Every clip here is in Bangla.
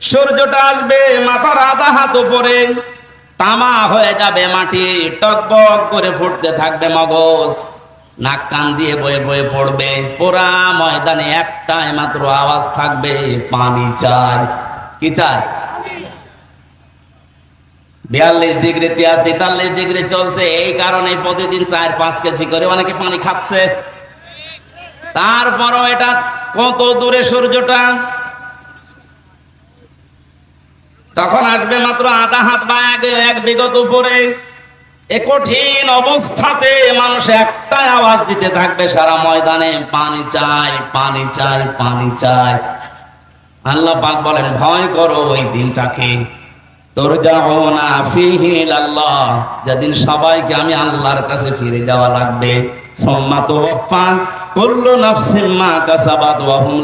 সূর্যটা আসবে মাথার আধা হাত উপরে, তামা হয়ে যাবে মাটি টকবক করে ফুটতে থাকবে মগজ। নাক কান দিয়ে বয়ে বয়ে পড়বে, পোড়া ময়দানে একটাই মাত্র আওয়াজ থাকবে, পানি চাই। কি চাই? বিয়াল্লিশ ডিগ্রি তেতাল্লিশ ডিগ্রি চলছে, এই কারণে প্রতিদিন চার পাঁচ কেজি করে অনেকে পানি খাচ্ছে। তারপরও এটা কত দূরে সূর্যটা? তখন আসবে মাত্র আধা হাত বা এক এক বিগত উপরে। এ কঠিন অবস্থাতে মানুষ একটাই আওয়াজ দিতে থাকবে, সারা ময়দানে পানি চাই পানি চাই পানি চাই। আল্লাহ পাক বলেন, ভয় করো ওই দিনটাকে। তোর যাব না ফিহিল আল্লাহ যেদিন সবাইকে আমি আল্লাহর কাছে ফিরে যাওয়া লাগবে। সোম্মা তো কুল্লু নাফসিন মা কাসাবাত ওয়া হুম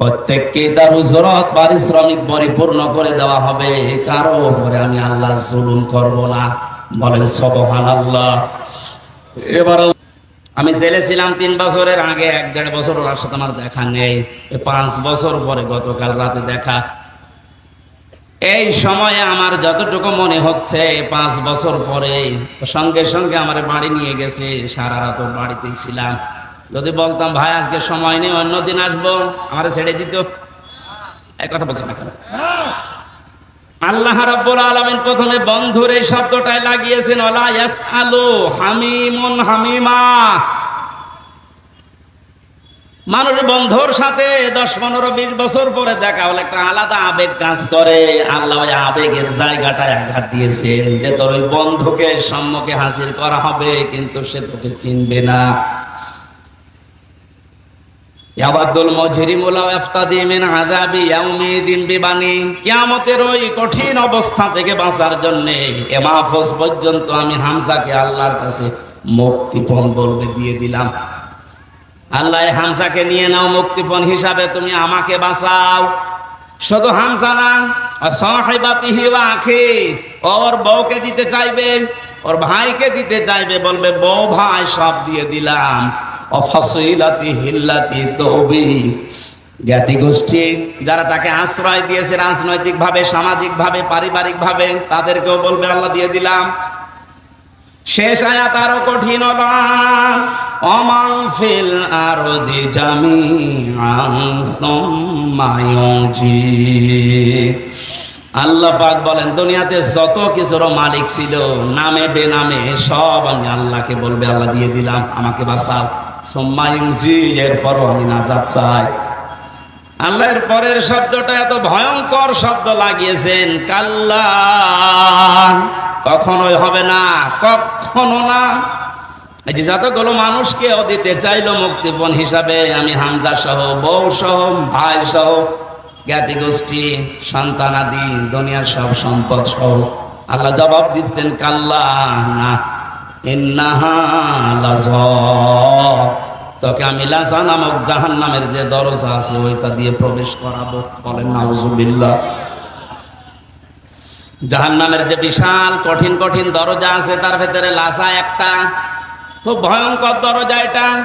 প্রত্যেককে তার উজরত পারিশ্রমিক পরিপূর্ণ করে দেওয়া হবে। কারও উপরে আমি আল্লাহ জুলুম করব না। বলেন সবহান আল্লাহ এবার আমি ছিলাম তিন বছরের আগে এক দেড় বছর ওর সাথে আমার দেখা নেই। পাঁচ বছর পরে গতকাল রাতে দেখা। এই সময়ে আমার যতটুকু মনে হচ্ছে পাঁচ বছর পরে সঙ্গে সঙ্গে আমার বাড়ি নিয়ে গেছে। সারা রাত বাড়িতেই ছিলাম। যদি বলতাম, ভাই, আজকে সময় নেই অন্যদিন আসব, আমার ছেড়ে দিত এই কথা বলছে না আল্লাহ রাব্বুল আলামিন প্রথমে বন্ধুর এই শব্দটাই লাগিয়েছেন ওলা ইয়াসআলু হামিমুন হামিমা। মানুষ বন্ধুর সাথে দশ, পনেরো, বিশ বছর পরে দেখা হলে একটা আলাদা আবেগ কাজ করে। আল্লাহ ওই আবেগের জায়গাটায় আঘাত দিয়েছেন যে তোর ওই বন্ধুকে সম্মুখে হাসিল করা হবে, কিন্তু সে তোকে চিনবে না। ইয়াবাদুল মজরিমুল ইফতাদি মিন আযাবি ইয়াউমিদিন বিবানি। কিয়ামতের ওই কঠিন অবস্থা থেকে বাঁচার জন্য এ মাহফুজ পর্যন্ত আমি হামজাকে আল্লাহর কাছে মুক্তিপণ বলবে, দিয়ে দিলাম। আল্লাহ হামজাকে নিয়ে নাও মুক্তিপণ হিসাবে তুমি আমাকে বাঁচাও। শুধু হামজা না সাহেবাতিহি ওয়া আখি ওর বউকে দিতে চাইবে, ওর ভাইকে দিতে চাইবে, বলবে, বউ ভাই, সব দিয়ে দিলাম। জ্ঞাতি গোষ্ঠী যারা তাকে আশ্রয় দিয়েছে তাদেরকেও বলবে, আল্লাহ দিয়ে দিলাম। শেষ আয়াত কঠিন সুম্মা আল্লাহ পাক বলেন, দুনিয়াতে যত কিছুর মালিক ছিল, নামে বেনামে সব আমি আল্লাহকে বলবে, আল্লাহ দিয়ে দিলাম, আমাকে বাঁচাও। এরপরও আমি নাজাত চাই। আল্লাহর পরের শব্দটা এত ভয়ঙ্কর শব্দ লাগিয়েছেন, কাল্লা। কখনোই হবে না, কখনো না। এই যে যতগুলো মানুষকে দিতে চাইলো মুক্তিপণ হিসাবে, আমি হামজা সহ, বউ সহ, ভাই সহ, জ্ঞাতি গোষ্ঠী সন্তানাদি দুনিয়ার সব সম্পদ সহ। আল্লাহ জবাব দিচ্ছেন, কাল্লা, না। তোকে আমি লাসা নামক জাহান নামের যে দরজা আছে, ওইটা দিয়ে প্রবেশ করাবো। বলেন, নাউজুবিল্লাহ। জাহান নামের যে বিশাল, কঠিন কঠিন দরজা আছে, তার ভেতরে লাসা একটা। খুব ভয়ঙ্কর দরজা এটা।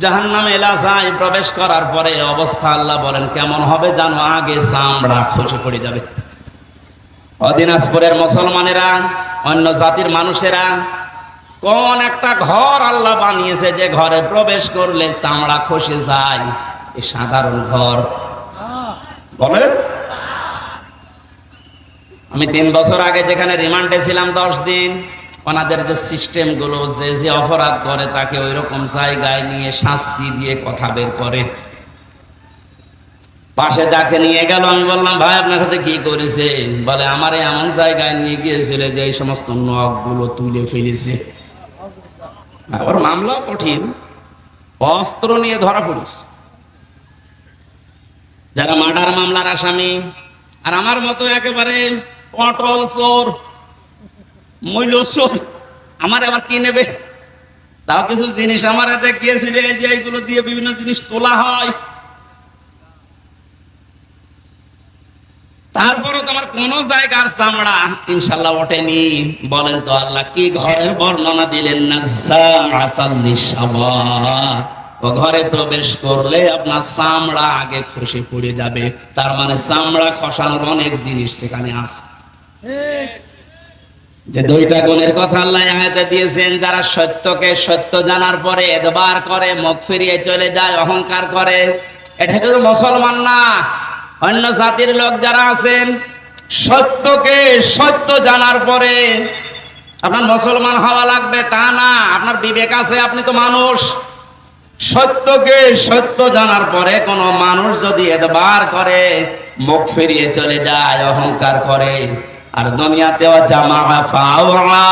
জাহান নামে এলাসায় প্রবেশ করার পরে অবস্থা আল্লাহ বলেন, কেমন হবে জানো? আগে চামড়া খসে পড়ে যাবে। অদিনাজপুরের মুসলমানেরা, অন্য জাতির মানুষেরা, কোন একটা ঘর আল্লাহ বানিয়েছে যে ঘরে প্রবেশ করলে চামড়া খসে যায়। এই সাধারণ ঘর। বলেন। আমি তিন বছর আগে যেখানে রিমান্ডে ছিলাম দশ দিন ওনাদের যে সিস্টেমগুলো, যে যে অপরাধ করে, তাকে ওই রকম জায়গায় নিয়ে শাস্তি দিয়ে কথা বের করে। পাশে যাকে নিয়ে গেল, আমি বললাম, ভাই, আপনার সাথে কি করেছে? বলে, আমার এমন জায়গায় নিয়ে গিয়েছিল যে এই সমস্ত নখগুলো তুলে ফেলেছে। আবার মামলা কঠিন। অস্ত্র নিয়ে ধরা পড়িস যারা মার্ডার মামলার আসামি, আর আমার মতো একেবারে পটল চোর শোন আমার আবার কি নেবে? তাও কিছু জিনিস আমার হাতে গিয়েছিল এই যে এইগুলো দিয়ে বিভিন্ন জিনিস তোলা হয়। তারপরও তোমার কোন জায়গার চামড়া ইনশাল্লাহ ওঠেনি। বলেন তো আল্লাহ, কি ঘরের বর্ণনা দিলেন? না ও ঘরে প্রবেশ করলে আপনার চামড়া আগে খসে পড়ে যাবে। তার মানে চামড়া খসানোর অনেক জিনিস সেখানে আছে। যে দুইটা গুণের কথা আল্লাহ আয়াতে দিয়েছেন, যারা সত্যকে সত্য জানার পরে এদবার করে, মুখ ফিরিয়ে চলে যায়, অহংকার করে, এটা কিন্তু মুসলমান না। অন্য জাতির লোক যারা আছেন, সত্যকে সত্য জানার পরে আপনার মুসলমান হওয়া লাগবে, তা না। আপনার বিবেক আছে, আপনি তো মানুষ। সত্যকে সত্য জানার পরে কোন মানুষ যদি এদবার করে, মুখ ফিরিয়ে চলে যায়, অহংকার করে আর দুনিয়াতেও ফাওয়া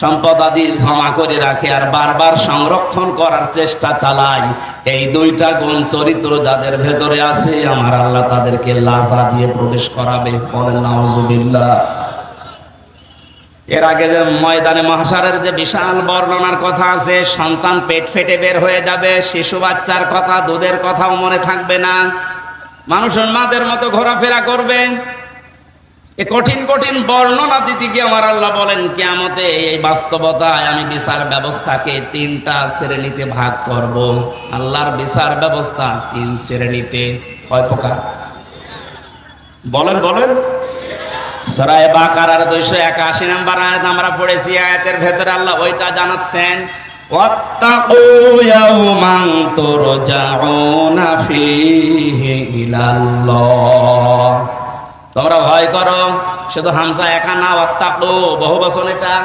সম্পদ আদি জমা করে রাখে আর বারবার সংরক্ষণ করার চেষ্টা চালায়। এই দুইটা গুণ চরিত্র যাদের ভেতরে আছে, আমার আল্লাহ তাদেরকে লাজা দিয়ে প্রবেশ করাবে। এর আগে যে ময়দানে মহাসারের যে বিশাল বর্ণনার কথা আছে, সন্তান পেট ফেটে বের হয়ে যাবে, শিশু বাচ্চার কথা, দুধের কথাও মনে থাকবে না। মানুষ উন্মাদের মতো ঘোরাফেরা করবে। এ কঠিন কঠিন বর্ণনা দিতে গিয়ে আমার আল্লাহ বলেন কেমতে এই বাস্তবতায় আমি বিচার ব্যবস্থাকে তিনটা শ্রেণীতে ভাগ করব আল্লাহর বিচার ব্যবস্থা তিন শ্রেণীতে কয় প্রকার বলেন বলেন সরায় বাকারার দুইশো একাশি নাম্বার আয়াত আমরা পড়েছি আয়াতের ভেতরে আল্লাহ ওইটা জানাচ্ছেন واتقوا يوما ترجعون فيه إلى الله তোমরা ভয় করো, শুধু হামসা একা না, ওয়াত্তাকু, বহু বচন এটা।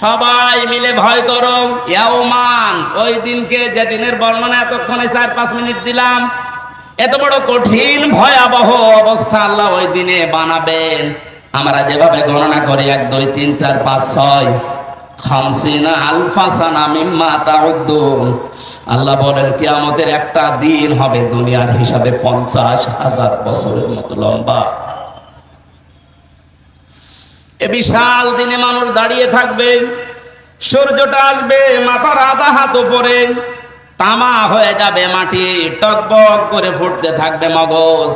সবাই মিলে ভয় করো। ইয়াউমান, ওই দিনকে যে দিনের বর্ণনা এতক্ষণে চার পাঁচ মিনিট দিলাম। এত বড় কঠিন, ভয়াবহ অবস্থা আল্লাহ ওই দিনে বানাবেন। আমরা যেভাবে গণনা করি, এক, দুই, তিন, চার, পাঁচ, ছয়। খামসিনা আলফাসানা মিম্মা তাউদ্দুন। আল্লাহ বলেন, কিয়ামতের একটা দিন হবে দুনিয়ার হিসাবে পঞ্চাশ হাজার বছরের মতো লম্বা। এ বিশাল দিনে মানুষ দাঁড়িয়ে থাকবে, সূর্যটা আসবে মাথার আধা হাত উপরে, তামা হয়ে যাবে মাটি, টকবক করে ফুটতে থাকবে মগজ,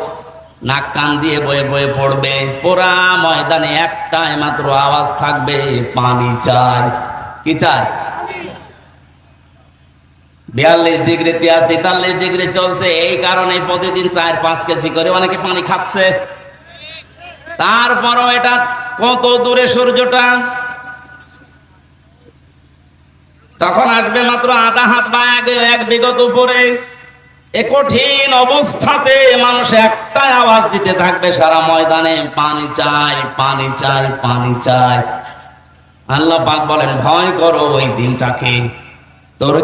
নাক কান দিয়ে বয়ে বয়ে পড়বে পুরা ময়দানে একটাই মাত্র আওয়াজ থাকবে, পানি চাই কি চাই বিয়াল্লিশ ডিগ্রি তেতাল্লিশ ডিগ্রি চলছে, এই কারণে প্রতিদিন চার পাঁচ কেজি করে অনেকে পানি খাচ্ছে। তারপরও এটা কত দূরে সূর্যটা? তখন আসবে মাত্র আধা হাত বা এক বিগত উপরে। এ কঠিন অবস্থাতে মানুষ একটাই আওয়াজ দিতে থাকবে সারা ময়দানে, পানি চাই পানি চাই পানি চাই। আল্লাহ পাক বলেন, ভয় করো, ওই দিনটাকে। তোর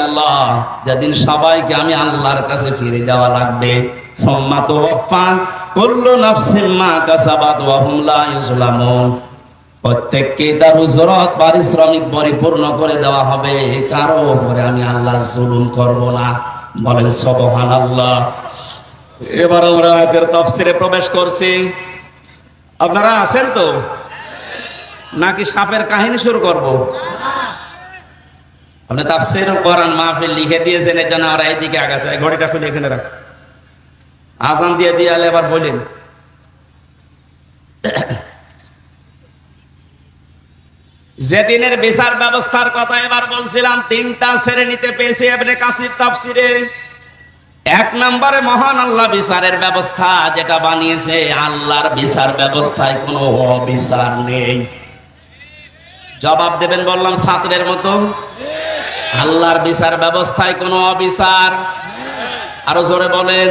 আল্লাহ যেদিন সবাইকে আমি আল্লাহর কাছে ফিরে যাওয়া লাগবে। সোম্মা তো কুল্লু নাফসিন মা কাসাবাত ওয়া হুম লা ইউজলামুন প্রত্যেককে তার পারিশ্রমিক পরিপূর্ণ করে দেওয়া হবে কারও উপরে আমি আল্লাহ জুলুম করব না। বলেন এবার আমরা আয়াতের তফসিরে প্রবেশ করছি। আপনারা আছেন তো? নাকি সাপের কাহিনী শুরু করব? আপনি তাফসির কোরআন মাহফিল লিখে দিয়েছেন এর জন্য আমরা এইদিকে আগাছে ঘড়িটা খুলে এখানে রাখ। আজান দিয়ে দিয়ে আলে এবার বলেন। যেদিনের বিচার ব্যবস্থার কথা এবার বলছিলাম, তিনটা শ্রেণীতে পেয়েছি এবারে কাসির তাফসিরে। এক নম্বরে মহান আল্লাহ বিচারের ব্যবস্থা যেটা বানিয়েছে, আল্লাহর বিচার ব্যবস্থায় কোনো অবিচার নেই। জবাব দেবেন বললাম ছাত্রের মতো। আল্লাহর বিচার ব্যবস্থায় কোনো অবিচার। আরও জোরে বলেন।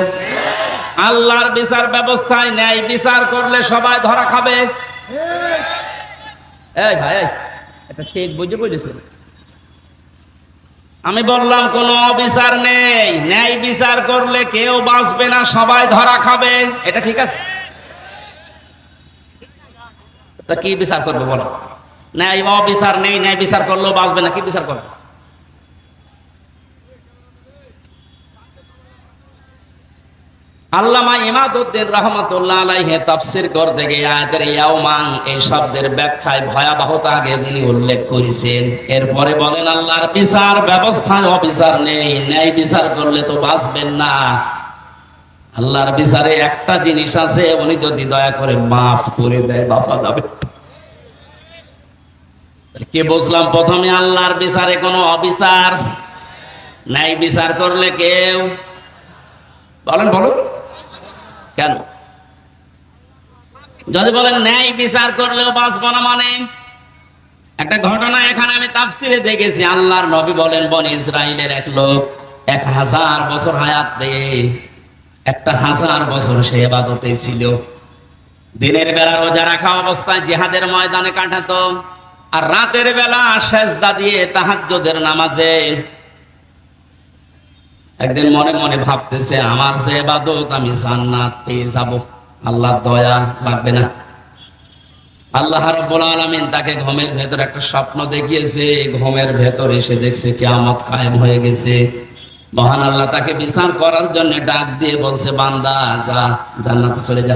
আল্লাহর বিচার ব্যবস্থায় ন্যায় বিচার করলে সবাই ধরা খাবে। এই ভাই এটা ঠিক বুঝে বুঝেছেন আমি বললাম, কোনো অবিচার নেই। ন্যায় বিচার করলে কেউ বাঁচবে না, সবাই ধরা খাবে। এটা ঠিক আছে? তা কি বিচার করবে বলো? ন্যায়, অবিচার নেই, ন্যায় বিচার করলেও বাঁচবে না, কি বিচার করবে? আল্লামা ইমাদউদ্দিন রহমাতুল্লাহ আলাইহি তাফসীর করতে গিয়ে আয়াতের ইয়াউমান এই শব্দের ব্যাখ্যায় ভয়াবহতা আগে তিনি উল্লেখ করেছেন। এরপরে বলেন, আল্লাহর বিচার ব্যবস্থায় অবিচার নেই, ন্যায় বিচার করলে তো বাঁচবেন না। আল্লাহর বিচারে একটা জিনিস আছে, উনি যদি দয়া করে মাফ করে দেয়, বাঁচা যাবে। কি বুঝলাম? প্রথমে আল্লাহর বিচারে কোনো অবিচার, ন্যায় বিচার করলে কেউ বলেন, বলুন। কেন? যদি বলেন ন্যায় বিচার করলেও বাঁচবো না মানে? একটা ঘটনা এখানে আমি তাফসিরে দেখেছি, আল্লাহর নবী বলেন, বন ইসরায়েলের এক লোক এক হাজার বছর হায়াত পেয়ে একটা হাজার বছর সে এবাদতে ছিল। দিনের বেলা রোজা রাখা অবস্থায় জিহাদের ময়দানে কাটাতো, আর রাতের বেলা সেজদা দিয়ে তাহাজ্জুদের নামাজে একদিন মনে মনে ভাবতেছে, আমার যে এবাদত আমি জান্নাত পেয়ে যাব। আল্লাহ দয়া লাগবে না। আল্লাহ রাব্বুল আলামিন তাকে ঘুমের ভেতর একটা স্বপ্ন দেখিয়েছে। ঘুমের ভেতর এসে দেখছে কিয়ামত কায়েম হয়ে গেছে। মহান আল্লাহ তাকে বিচার করার জন্য ডাক দিয়ে বলছে, বান্দা, যা, জান্নাতে চলে যা।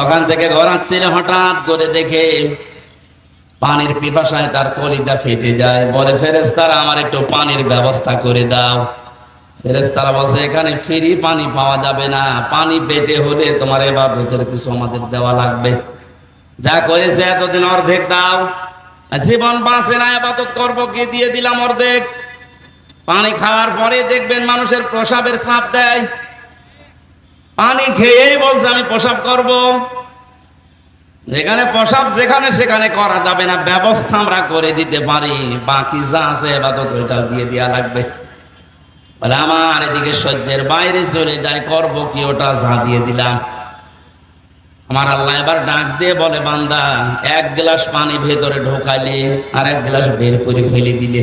ওখান থেকে ঘোরাচ্ছিল হঠাৎ করে দেখে পানির পিপাসায় তার কলিজা ফেটে যায়। বলে ফেরেস্তারা আমার একটু পানির ব্যবস্থা করে দাও। ফেরেস্তারা বলছে, এখানে ফ্রি পানি পাওয়া যাবে না। পানি পেতে হলে তোমার এবার এবাদতের কিছু আমাদের দেওয়া লাগবে। যা করেছে এতদিন অর্ধেক দাও। জীবন বাঁচে না আবাদত করব কি দিয়ে দিলাম অর্ধেক? পানি খাওয়ার পরে দেখবেন মানুষের প্রসাবের চাপ দেয়। পানি খেয়েই বলছে, আমি প্রসাব করব। যেখানে প্রসাব, যেখানে সেখানে করা যাবে না। ব্যবস্থা আমরা করে দিতে পারি। বাকি যা আছে এবাদত ওইটা দিয়ে দেওয়া লাগবে। বলে, আমার এদিকে সহ্যের বাইরে চলে যায় করব কি ওটা যা দিয়ে দিলাম। আমার আল্লাহ এবার ডাক দিয়ে বলে, বান্দা, এক গ্লাস পানি ভেতরে ঢোকাইলে আর এক গ্লাস বের করে ফেলে দিলে।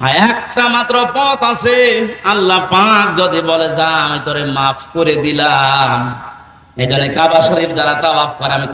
একটা মাত্র পথ আছে। আল্লাহ পাক যদি বলে, যা, আমি তোরে মাফ করে দিলাম। এই জন্য কাবা শরীফ যারা তাওয়াফ করে, আমি